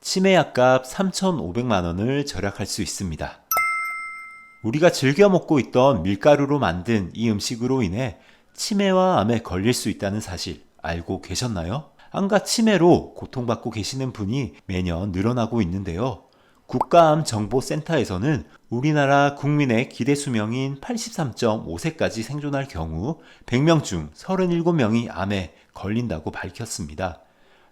치매약값 3,500만 원을 절약할 수 있습니다. 우리가 즐겨 먹고 있던 밀가루로 만든 이 음식으로 인해 치매와 암에 걸릴 수 있다는 사실 알고 계셨나요? 암과 치매로 고통받고 계시는 분이 매년 늘어나고 있는데요. 국가암정보센터에서는 우리나라 국민의 기대 수명인 83.5세까지 생존할 경우 100명 중 37명이 암에 걸린다고 밝혔습니다.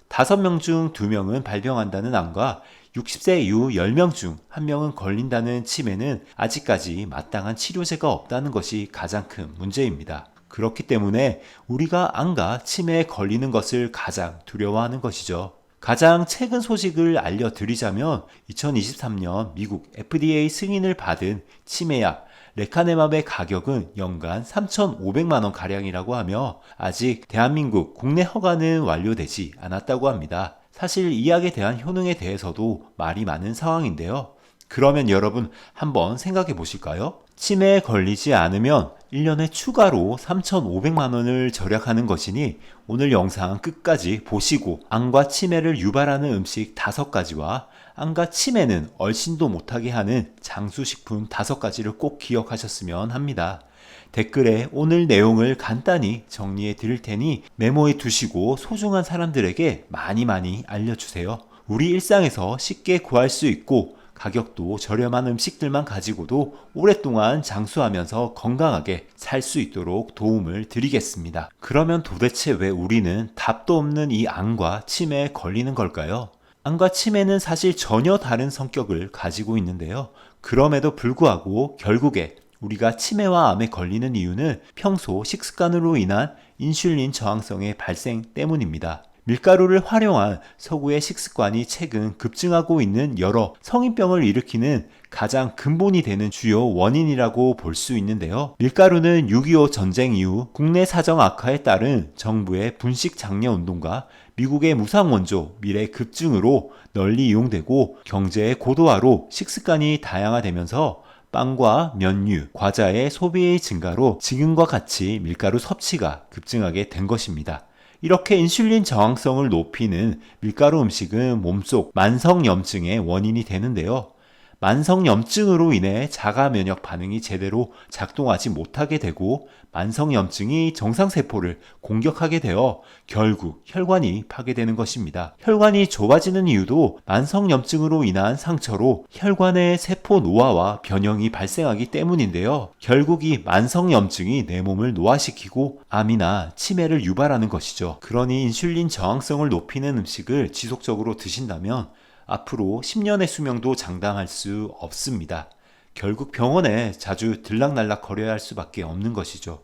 5명 중 2명은 발병한다는 암과 60세 이후 10명 중 1명은 걸린다는 치매는 아직까지 마땅한 치료제가 없다는 것이 가장 큰 문제입니다. 그렇기 때문에 우리가 암과 치매에 걸리는 것을 가장 두려워하는 것이죠. 가장 최근 소식을 알려드리자면 2023년 미국 FDA 승인을 받은 치매약 레카네맙의 가격은 연간 3,500만 원 가량이라고 하며 아직 대한민국 국내 허가는 완료되지 않았다고 합니다. 사실 이 약에 대한 효능에 대해서도 말이 많은 상황인데요. 그러면 여러분 한번 생각해 보실까요? 치매에 걸리지 않으면 1년에 추가로 3,500만 원을 절약하는 것이니 오늘 영상 끝까지 보시고 암과 치매를 유발하는 음식 5가지와 암과 치매는 얼씬도 못하게 하는 장수식품 5가지를 꼭 기억하셨으면 합니다. 댓글에 오늘 내용을 간단히 정리해 드릴 테니 메모해 두시고 소중한 사람들에게 많이 많이 알려주세요. 우리 일상에서 쉽게 구할 수 있고 가격도 저렴한 음식들만 가지고도 오랫동안 장수하면서 건강하게 살 수 있도록 도움을 드리겠습니다. 그러면 도대체 왜 우리는 답도 없는 이 암과 치매에 걸리는 걸까요? 암과 치매는 사실 전혀 다른 성격을 가지고 있는데요. 그럼에도 불구하고 결국에 우리가 치매와 암에 걸리는 이유는 평소 식습관으로 인한 인슐린 저항성의 발생 때문입니다. 밀가루를 활용한 서구의 식습관이 최근 급증하고 있는 여러 성인병을 일으키는 가장 근본이 되는 주요 원인이라고 볼 수 있는데요. 밀가루는 6.25 전쟁 이후 국내 사정 악화에 따른 정부의 분식 장려 운동과 미국의 무상 원조 미래 급증으로 널리 이용되고 경제의 고도화로 식습관이 다양화되면서 빵과 면류, 과자의 소비의 증가로 지금과 같이 밀가루 섭취가 급증하게 된 것입니다. 이렇게 인슐린 저항성을 높이는 밀가루 음식은 몸속 만성염증의 원인이 되는데요. 만성염증으로 인해 자가 면역 반응이 제대로 작동하지 못하게 되고 만성염증이 정상세포를 공격하게 되어 결국 혈관이 파괴되는 것입니다. 혈관이 좁아지는 이유도 만성염증으로 인한 상처로 혈관의 세포 노화와 변형이 발생하기 때문인데요. 결국 이 만성염증이 내 몸을 노화시키고 암이나 치매를 유발하는 것이죠. 그러니 인슐린 저항성을 높이는 음식을 지속적으로 드신다면 앞으로 10년의 수명도 장담할 수 없습니다. 결국 병원에 자주 들락날락 거려야 할 수밖에 없는 것이죠.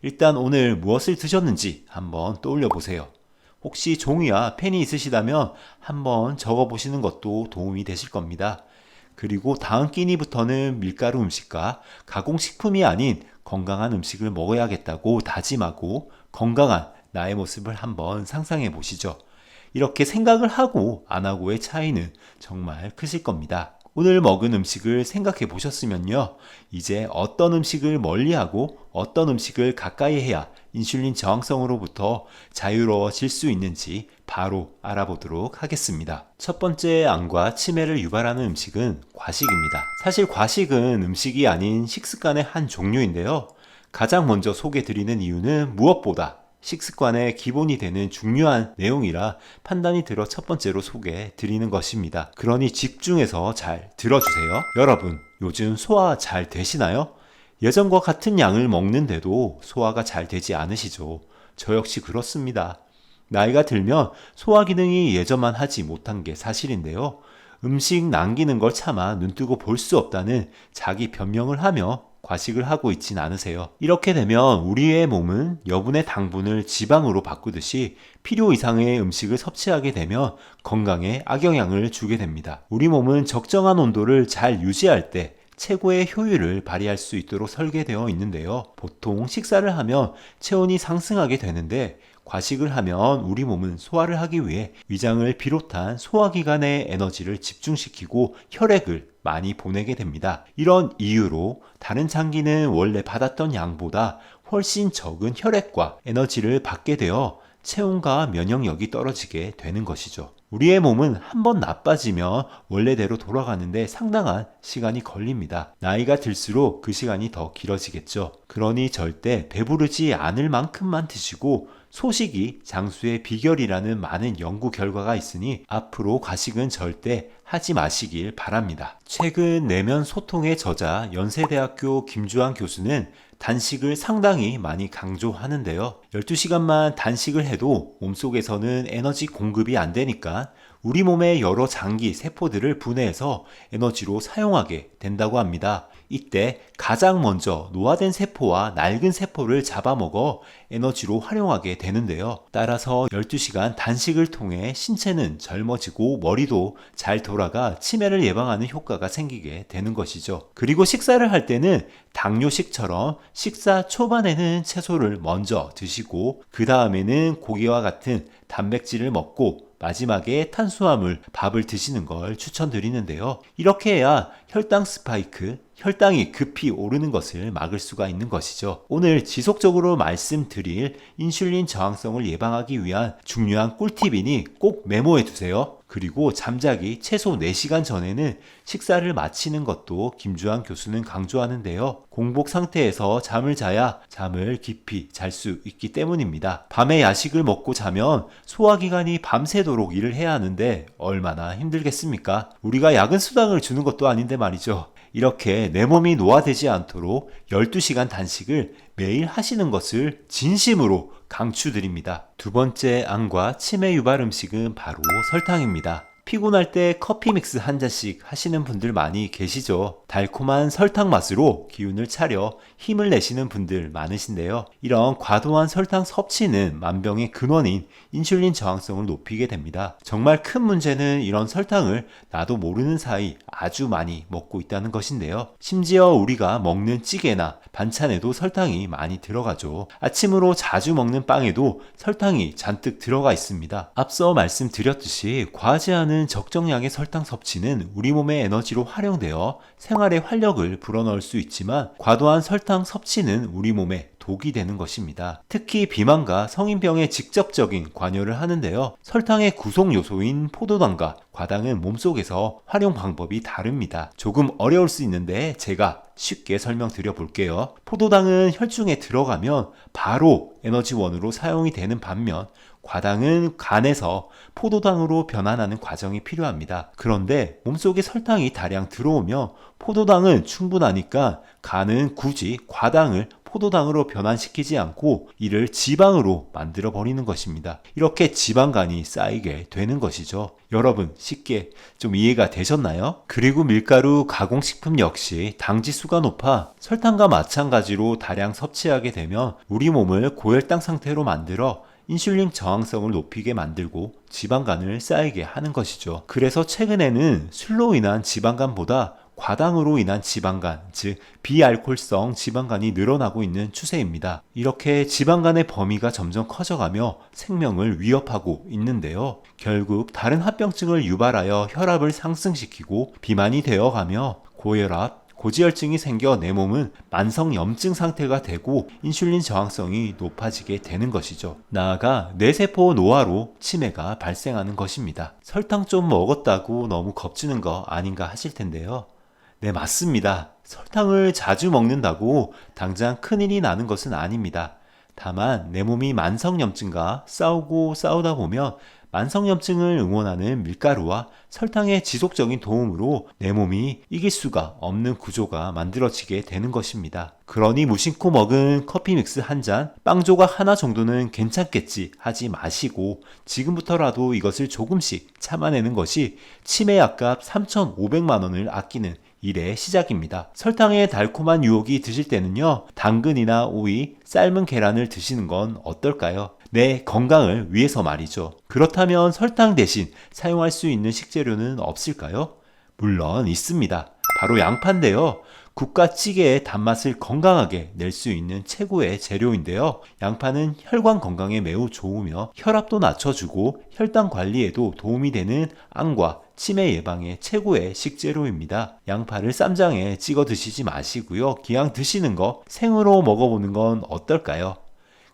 일단 오늘 무엇을 드셨는지 한번 떠올려 보세요. 혹시 종이와 펜이 있으시다면 한번 적어 보시는 것도 도움이 되실 겁니다. 그리고 다음 끼니부터는 밀가루 음식과 가공식품이 아닌 건강한 음식을 먹어야겠다고 다짐하고 건강한 나의 모습을 한번 상상해 보시죠. 이렇게 생각을 하고 안 하고의 차이는 정말 크실 겁니다. 오늘 먹은 음식을 생각해 보셨으면요. 이제 어떤 음식을 멀리하고 어떤 음식을 가까이 해야 인슐린 저항성으로부터 자유로워질 수 있는지 바로 알아보도록 하겠습니다. 첫 번째 암과 치매를 유발하는 음식은 과식입니다. 사실 과식은 음식이 아닌 식습관의 한 종류인데요. 가장 먼저 소개 드리는 이유는 무엇보다 식습관의 기본이 되는 중요한 내용이라 판단이 들어 첫 번째로 소개해 드리는 것입니다. 그러니 집중해서 잘 들어주세요. 여러분, 요즘 소화 잘 되시나요? 예전과 같은 양을 먹는데도 소화가 잘 되지 않으시죠? 저 역시 그렇습니다. 나이가 들면 소화 기능이 예전만 하지 못한 게 사실인데요. 음식 남기는 걸 참아 눈뜨고 볼 수 없다는 자기 변명을 하며 과식을 하고 있진 않으세요. 이렇게 되면 우리의 몸은 여분의 당분을 지방으로 바꾸듯이 필요 이상의 음식을 섭취하게 되면 건강에 악영향을 주게 됩니다. 우리 몸은 적정한 온도를 잘 유지할 때 최고의 효율을 발휘할 수 있도록 설계되어 있는데요. 보통 식사를 하면 체온이 상승하게 되는데 과식을 하면 우리 몸은 소화를 하기 위해 위장을 비롯한 소화기관의 에너지를 집중시키고 혈액을 많이 보내게 됩니다. 이런 이유로 다른 장기는 원래 받았던 양보다 훨씬 적은 혈액과 에너지를 받게 되어 체온과 면역력이 떨어지게 되는 것이죠. 우리의 몸은 한 번 나빠지면 원래대로 돌아가는데 상당한 시간이 걸립니다. 나이가 들수록 그 시간이 더 길어지겠죠. 그러니 절대 배부르지 않을 만큼만 드시고 소식이 장수의 비결이라는 많은 연구 결과가 있으니 앞으로 과식은 절대 하지 마시길 바랍니다. 최근 내면 소통의 저자 연세대학교 김주환 교수는 단식을 상당히 많이 강조하는데요. 12시간만 단식을 해도 몸속에서는 에너지 공급이 안 되니까 우리 몸의 여러 장기 세포들을 분해해서 에너지로 사용하게 된다고 합니다. 이때 가장 먼저 노화된 세포와 낡은 세포를 잡아먹어 에너지로 활용하게 되는데요. 따라서 12시간 단식을 통해 신체는 젊어지고 머리도 잘 돌아가 치매를 예방하는 효과가 생기게 되는 것이죠. 그리고 식사를 할 때는 당뇨식처럼 식사 초반에는 채소를 먼저 드시고 그 다음에는 고기와 같은 단백질을 먹고 마지막에 탄수화물, 밥을 드시는 걸 추천드리는데요. 이렇게 해야 혈당 스파이크, 혈당이 급히 오르는 것을 막을 수가 있는 것이죠. 오늘 지속적으로 말씀드릴 인슐린 저항성을 예방하기 위한 중요한 꿀팁이니 꼭 메모해 두세요. 그리고 잠자기 최소 4시간 전에는 식사를 마치는 것도 김주환 교수는 강조하는데요. 공복 상태에서 잠을 자야 잠을 깊이 잘 수 있기 때문입니다. 밤에 야식을 먹고 자면 소화기관이 밤새도록 일을 해야 하는데 얼마나 힘들겠습니까? 우리가 야근 수당을 주는 것도 아닌데 말이죠. 이렇게 내 몸이 노화되지 않도록 12시간 단식을 매일 하시는 것을 진심으로 강추드립니다. 두 번째 안과 치매 유발 음식은 바로 설탕입니다. 피곤할 때 커피 믹스 한 잔씩 하시는 분들 많이 계시죠. 달콤한 설탕 맛으로 기운을 차려 힘을 내시는 분들 많으신데요. 이런 과도한 설탕 섭취는 만병의 근원인 인슐린 저항성을 높이게 됩니다. 정말 큰 문제는 이런 설탕을 나도 모르는 사이 아주 많이 먹고 있다는 것인데요. 심지어 우리가 먹는 찌개나 반찬에도 설탕이 많이 들어가죠. 아침으로 자주 먹는 빵에도 설탕이 잔뜩 들어가 있습니다. 앞서 말씀드렸듯이 과하 지 않은 적정량의 설탕 섭취는 우리 몸의 에너지로 활용되어 생활의 활력을 불어넣을 수 있지만 과도한 설탕 섭취는 우리 몸에 독이 되는 것입니다. 특히 비만과 성인병에 직접적인 관여를 하는데요. 설탕의 구성 요소인 포도당과 과당은 몸속에서 활용 방법이 다릅니다. 조금 어려울 수 있는데 제가 쉽게 설명드려 볼게요. 포도당은 혈중에 들어가면 바로 에너지원으로 사용이 되는 반면 과당은 간에서 포도당으로 변환하는 과정이 필요합니다. 그런데 몸속에 설탕이 다량 들어오며 포도당은 충분하니까 간은 굳이 과당을 포도당으로 변환시키지 않고 이를 지방으로 만들어 버리는 것입니다. 이렇게 지방간이 쌓이게 되는 것이죠. 여러분 쉽게 좀 이해가 되셨나요? 그리고 밀가루 가공식품 역시 당지수가 높아 설탕과 마찬가지로 다량 섭취하게 되면 우리 몸을 고혈당 상태로 만들어 인슐린 저항성을 높이게 만들고 지방간을 쌓이게 하는 것이죠. 그래서 최근에는 술로 인한 지방간보다 과당으로 인한 지방간, 즉 비알콜성 지방간이 늘어나고 있는 추세입니다. 이렇게 지방간의 범위가 점점 커져가며 생명을 위협하고 있는데요. 결국 다른 합병증을 유발하여 혈압을 상승시키고 비만이 되어가며 고혈압, 고지혈증이 생겨 내 몸은 만성 염증 상태가 되고 인슐린 저항성이 높아지게 되는 것이죠. 나아가 뇌세포 노화로 치매가 발생하는 것입니다. 설탕 좀 먹었다고 너무 겁주는 거 아닌가 하실 텐데요. 네, 맞습니다. 설탕을 자주 먹는다고 당장 큰일이 나는 것은 아닙니다. 다만 내 몸이 만성염증과 싸우고 싸우다 보면 만성염증을 응원하는 밀가루와 설탕의 지속적인 도움으로 내 몸이 이길 수가 없는 구조가 만들어지게 되는 것입니다. 그러니 무심코 먹은 커피 믹스 한 잔, 빵 조각 하나 정도는 괜찮겠지 하지 마시고 지금부터라도 이것을 조금씩 참아내는 것이 치매 약값 3,500만 원을 아끼는 일의 시작입니다. 설탕의 달콤한 유혹이 드실 때는요, 당근이나 오이, 삶은 계란을 드시는 건 어떨까요? 내 건강을 위해서 말이죠. 그렇다면 설탕 대신 사용할 수 있는 식재료는 없을까요? 물론 있습니다. 바로 양파인데요. 국가찌개의 단맛을 건강하게 낼 수 있는 최고의 재료인데요. 양파는 혈관 건강에 매우 좋으며 혈압도 낮춰주고 혈당 관리에도 도움이 되는 안과 치매 예방의 최고의 식재료입니다. 양파를 쌈장에 찍어 드시지 마시고요. 기왕 드시는 거 생으로 먹어보는 건 어떨까요?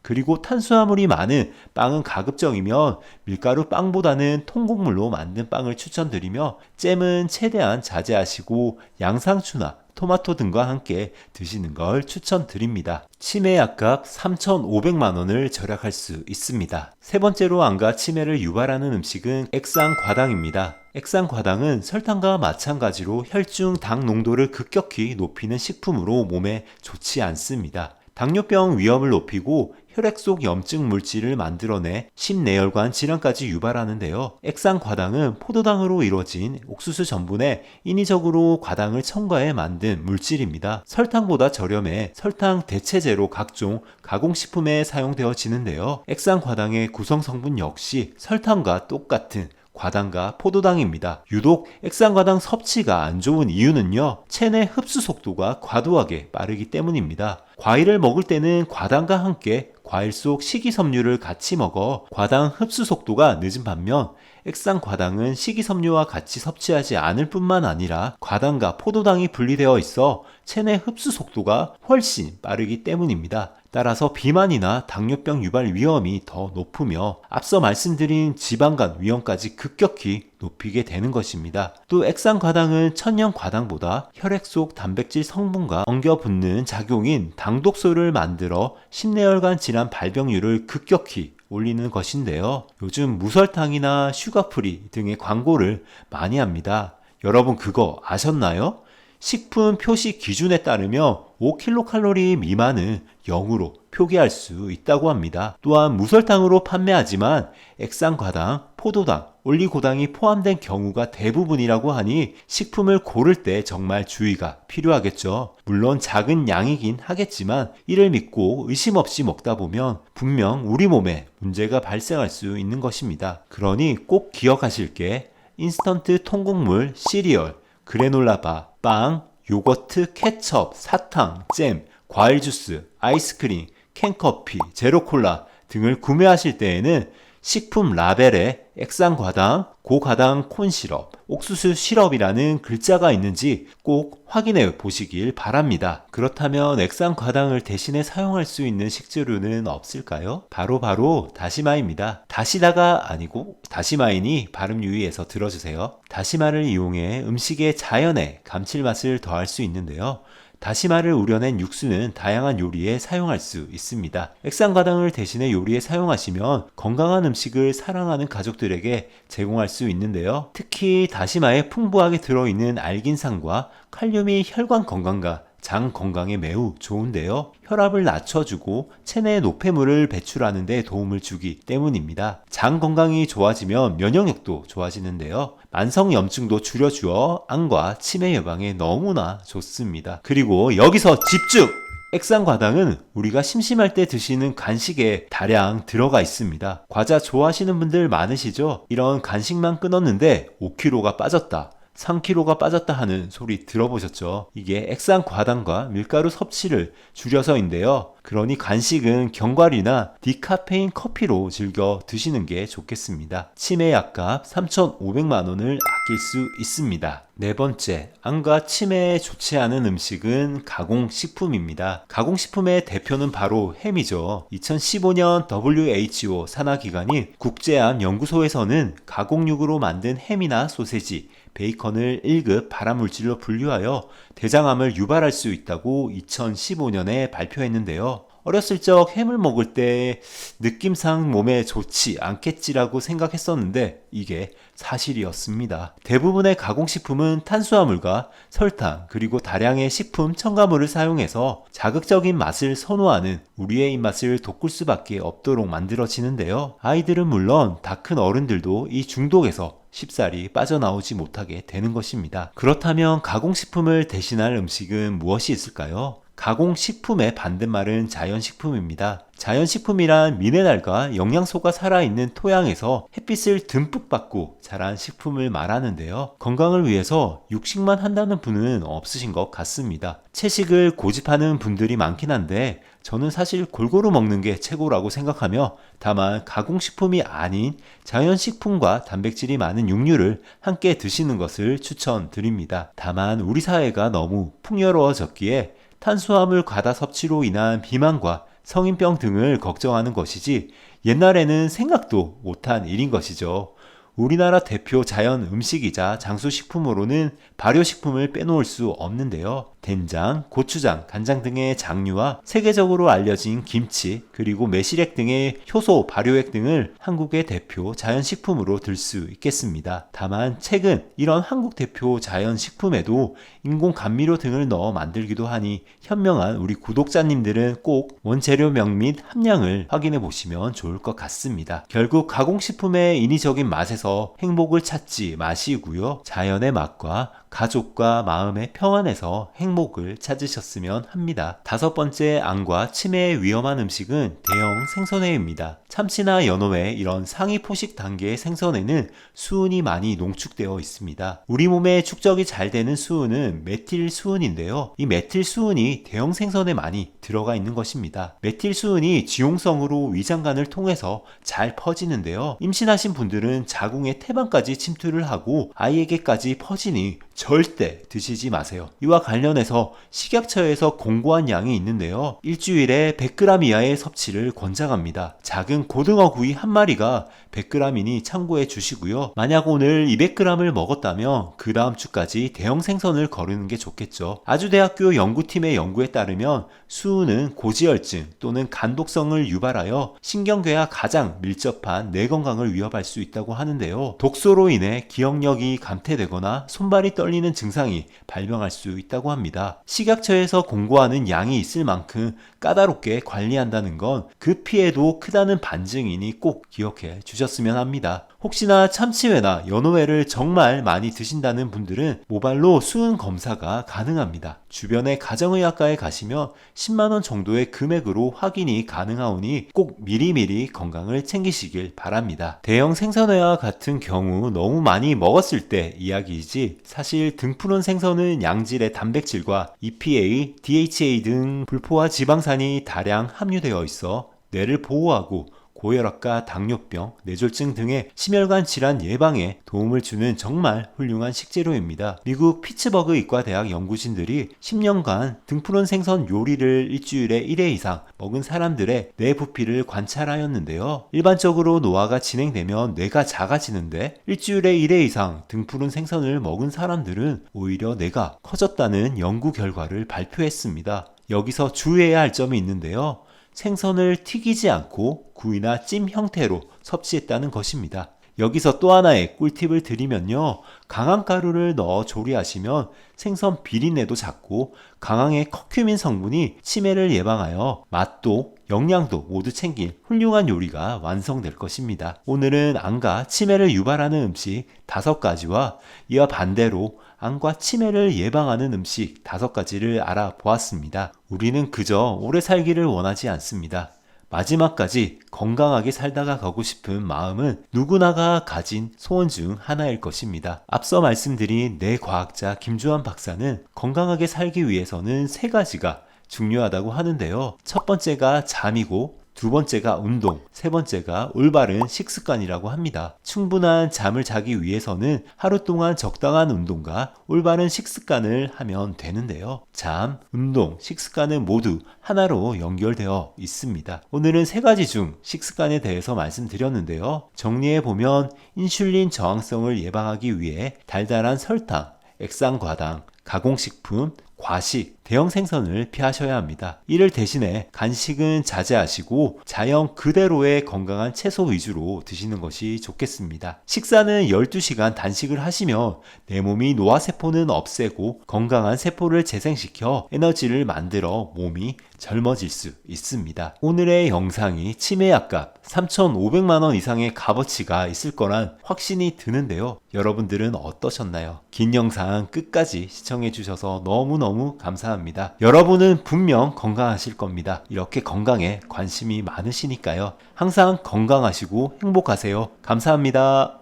그리고 탄수화물이 많은 빵은 가급적이면 밀가루 빵보다는 통곡물로 만든 빵을 추천드리며 잼은 최대한 자제하시고 양상추나 토마토 등과 함께 드시는 걸 추천드립니다. 치매 약값 3,500만 원을 절약할 수 있습니다. 세 번째로 안과 치매를 유발하는 음식은 액상 과당입니다. 액상 과당은 설탕과 마찬가지로 혈중 당 농도를 급격히 높이는 식품으로 몸에 좋지 않습니다. 당뇨병 위험을 높이고 혈액 속 염증 물질을 만들어내 심내혈관 질환까지 유발하는데요. 액상 과당은 포도당으로 이루어진 옥수수 전분에 인위적으로 과당을 첨가해 만든 물질입니다. 설탕보다 저렴해 설탕 대체제로 각종 가공식품에 사용되어지는데요. 액상 과당의 구성 성분 역시 설탕과 똑같은 과당과 포도당입니다. 유독 액상과당 섭취가 안 좋은 이유는요. 체내 흡수 속도가 과도하게 빠르기 때문입니다. 과일을 먹을 때는 과당과 함께 과일 속 식이섬유를 같이 먹어 과당 흡수 속도가 늦은 반면 액상 과당은 식이섬유와 같이 섭취하지 않을 뿐만 아니라 과당과 포도당이 분리되어 있어 체내 흡수 속도가 훨씬 빠르기 때문입니다. 따라서 비만이나 당뇨병 유발 위험이 더 높으며 앞서 말씀드린 지방간 위험까지 급격히 높이게 되는 것입니다. 또 액상 과당은 천연 과당보다 혈액 속 단백질 성분과 엉겨 붙는 작용인 당독소를 만들어 심내혈관 질환 발병률을 급격히 올리는 것인데요. 요즘 무설탕이나 슈가프리 등의 광고를 많이 합니다. 여러분 그거 아셨나요? 식품 표시 기준에 따르면 5kcal 미만은 0으로 표기할 수 있다고 합니다. 또한 무설탕으로 판매하지만 액상과당, 포도당, 올리고당이 포함된 경우가 대부분이라고 하니 식품을 고를 때 정말 주의가 필요하겠죠. 물론 작은 양이긴 하겠지만 이를 믿고 의심 없이 먹다 보면 분명 우리 몸에 문제가 발생할 수 있는 것입니다. 그러니 꼭 기억하실 게 인스턴트 통곡물, 시리얼, 그래놀라바, 빵, 요거트, 케첩, 사탕, 잼, 과일 주스, 아이스크림, 캔커피, 제로콜라 등을 구매하실 때에는 식품 라벨에 액상과당, 고가당 콘시럽, 옥수수 시럽이라는 글자가 있는지 꼭 확인해 보시길 바랍니다. 그렇다면 액상과당을 대신에 사용할 수 있는 식재료는 없을까요? 바로 바로 다시마입니다. 다시다가 아니고 다시마이니 발음 유의해서 들어주세요. 다시마를 이용해 음식의 자연의 감칠맛을 더할 수 있는데요. 다시마를 우려낸 육수는 다양한 요리에 사용할 수 있습니다. 액상과당을 대신해 요리에 사용하시면 건강한 음식을 사랑하는 가족들에게 제공할 수 있는데요. 특히 다시마에 풍부하게 들어있는 알긴산과 칼륨이 혈관 건강과 장 건강에 매우 좋은데요. 혈압을 낮춰주고 체내 노폐물을 배출하는 데 도움을 주기 때문입니다. 장 건강이 좋아지면 면역력도 좋아지는데요. 만성 염증도 줄여주어 암과 치매 예방에 너무나 좋습니다. 그리고 여기서 집중! 액상과당은 우리가 심심할 때 드시는 간식에 다량 들어가 있습니다. 과자 좋아하시는 분들 많으시죠? 이런 간식만 끊었는데 5kg가 빠졌다. 3kg가 빠졌다 하는 소리 들어보셨죠? 이게 액상 과당과 밀가루 섭취를 줄여서인데요. 그러니 간식은 견과류나 디카페인 커피로 즐겨 드시는 게 좋겠습니다. 치매 약값 3,500만 원을 아낄 수 있습니다. 네 번째, 암과 치매에 좋지 않은 음식은 가공식품입니다. 가공식품의 대표는 바로 햄이죠. 2015년 WHO 산하기관인 국제암 연구소에서는 가공육으로 만든 햄이나 소세지, 베이컨을 1급 발암물질로 분류하여 대장암을 유발할 수 있다고 2015년에 발표했는데요. 어렸을 적 햄을 먹을 때 느낌상 몸에 좋지 않겠지라고 생각했었는데 이게 사실이었습니다. 대부분의 가공식품은 탄수화물과 설탕 그리고 다량의 식품 첨가물을 사용해서 자극적인 맛을 선호하는 우리의 입맛을 돋굴 수밖에 없도록 만들어지는데요. 아이들은 물론 다 큰 어른들도 이 중독에서 쉽사리 빠져나오지 못하게 되는 것입니다. 그렇다면 가공식품을 대신할 음식은 무엇이 있을까요? 가공식품의 반대말은 자연식품입니다. 자연식품이란 미네랄과 영양소가 살아있는 토양에서 햇빛을 듬뿍 받고 자란 식품을 말하는데요. 건강을 위해서 육식만 한다는 분은 없으신 것 같습니다. 채식을 고집하는 분들이 많긴 한데 저는 사실 골고루 먹는 게 최고라고 생각하며 다만 가공식품이 아닌 자연식품과 단백질이 많은 육류를 함께 드시는 것을 추천드립니다. 다만 우리 사회가 너무 풍요로워졌기에 탄수화물 과다 섭취로 인한 비만과 성인병 등을 걱정하는 것이지 옛날에는 생각도 못한 일인 것이죠. 우리나라 대표 자연 음식이자 장수식품으로는 발효식품을 빼놓을 수 없는데요. 된장, 고추장, 간장 등의 장류와 세계적으로 알려진 김치, 그리고 매실액 등의 효소, 발효액 등을 한국의 대표 자연식품으로 들 수 있겠습니다. 다만 최근 이런 한국 대표 자연식품에도 인공 감미료 등을 넣어 만들기도 하니 현명한 우리 구독자님들은 꼭 원재료명 및 함량을 확인해 보시면 좋을 것 같습니다. 결국 가공식품의 인위적인 맛에서 행복을 찾지 마시고요. 자연의 맛과 가족과 마음의 평안에서 행복을 찾으셨으면 합니다. 다섯 번째 암과 치매에 위험한 음식은 대형 생선회입니다. 참치나 연어회 이런 상위 포식 단계의 생선회는 수은이 많이 농축되어 있습니다. 우리 몸에 축적이 잘 되는 수은은 메틸 수은인데요. 이 메틸 수은이 대형 생선에 많이 들어가 있는 것입니다. 메틸 수은이 지용성으로 위장관을 통해서 잘 퍼지는데요. 임신하신 분들은 자궁에 태반까지 침투를 하고 아이에게까지 퍼지니 절대 드시지 마세요. 이와 관련해 서 식약처에서 공고한 양이 있는데요. 일주일에 100g 이하의 섭취를 권장합니다. 작은 고등어 구이 한 마리가 100g이니 참고해 주시고요. 만약 오늘 200g을 먹었다면 그 다음 주까지 대형 생선을 거르는 게 좋겠죠. 아주대학교 연구팀의 연구에 따르면 수은은 고지혈증 또는 간독성을 유발하여 신경괴와 가장 밀접한 뇌 건강을 위협할 수 있다고 하는데요. 독소로 인해 기억력이 감퇴되거나 손발이 떨리는 증상이 발병할 수 있다고 합니다. 식약처에서 공고하는 양이 있을 만큼 까다롭게 관리한다는 건 그 피해도 크다는 반증이니 꼭 기억해 주셨으면 합니다. 혹시나 참치회나 연어회를 정말 많이 드신다는 분들은 모발로 수은 검사가 가능합니다. 주변의 가정의학과에 가시면 10만원 정도의 금액으로 확인이 가능하오니 꼭 미리미리 건강을 챙기시길 바랍니다. 대형 생선회와 같은 경우 너무 많이 먹었을 때 이야기이지 사실 등푸른 생선은 양질의 단백질과 EPA, DHA 등 불포화 지방산이 다량 함유되어 있어 뇌를 보호하고 고혈압과 당뇨병, 뇌졸중 등의 심혈관 질환 예방에 도움을 주는 정말 훌륭한 식재료입니다. 미국 피츠버그 의과대학 연구진들이 10년간 등푸른 생선 요리를 일주일에 1회 이상 먹은 사람들의 뇌 부피를 관찰하였는데요. 일반적으로 노화가 진행되면 뇌가 작아지는데 일주일에 1회 이상 등푸른 생선을 먹은 사람들은 오히려 뇌가 커졌다는 연구 결과를 발표했습니다. 여기서 주의해야 할 점이 있는데요. 생선을 튀기지 않고 구이나 찜 형태로 섭취했다는 것입니다. 여기서 또 하나의 꿀팁을 드리면요. 강황 가루를 넣어 조리하시면 생선 비린내도 작고 강황의 커큐민 성분이 치매를 예방하여 맛도 영양도 모두 챙긴 훌륭한 요리가 완성될 것입니다. 오늘은 암과 치매를 유발하는 음식 다섯 가지와 이와 반대로 암과 치매를 예방하는 음식 다섯 가지를 알아보았습니다. 우리는 그저 오래 살기를 원하지 않습니다. 마지막까지 건강하게 살다가 가고 싶은 마음은 누구나가 가진 소원 중 하나일 것입니다. 앞서 말씀드린 뇌과학자 김주환 박사는 건강하게 살기 위해서는 세 가지가 중요하다고 하는데요. 첫 번째가 잠이고 두 번째가 운동, 세 번째가 올바른 식습관이라고 합니다. 충분한 잠을 자기 위해서는 하루 동안 적당한 운동과 올바른 식습관을 하면 되는데요. 잠, 운동, 식습관은 모두 하나로 연결되어 있습니다. 오늘은 세 가지 중 식습관에 대해서 말씀드렸는데요. 정리해 보면 인슐린 저항성을 예방하기 위해 달달한 설탕, 액상과당, 가공식품, 과식, 대형 생선을 피하셔야 합니다. 이를 대신에 간식은 자제하시고 자연 그대로의 건강한 채소 위주로 드시는 것이 좋겠습니다. 식사는 12시간 단식을 하시면 내 몸이 노화세포는 없애고 건강한 세포를 재생시켜 에너지를 만들어 몸이 젊어질 수 있습니다. 오늘의 영상이 치매약값 3,500만원 이상의 값어치가 있을 거란 확신이 드는데요. 여러분들은 어떠셨나요? 긴 영상 끝까지 시청해주셔서 너무너무 감사 합니다. 여러분은 분명 건강하실 겁니다. 이렇게 건강에 관심이 많으시니까요. 항상 건강하시고 행복하세요. 감사합니다.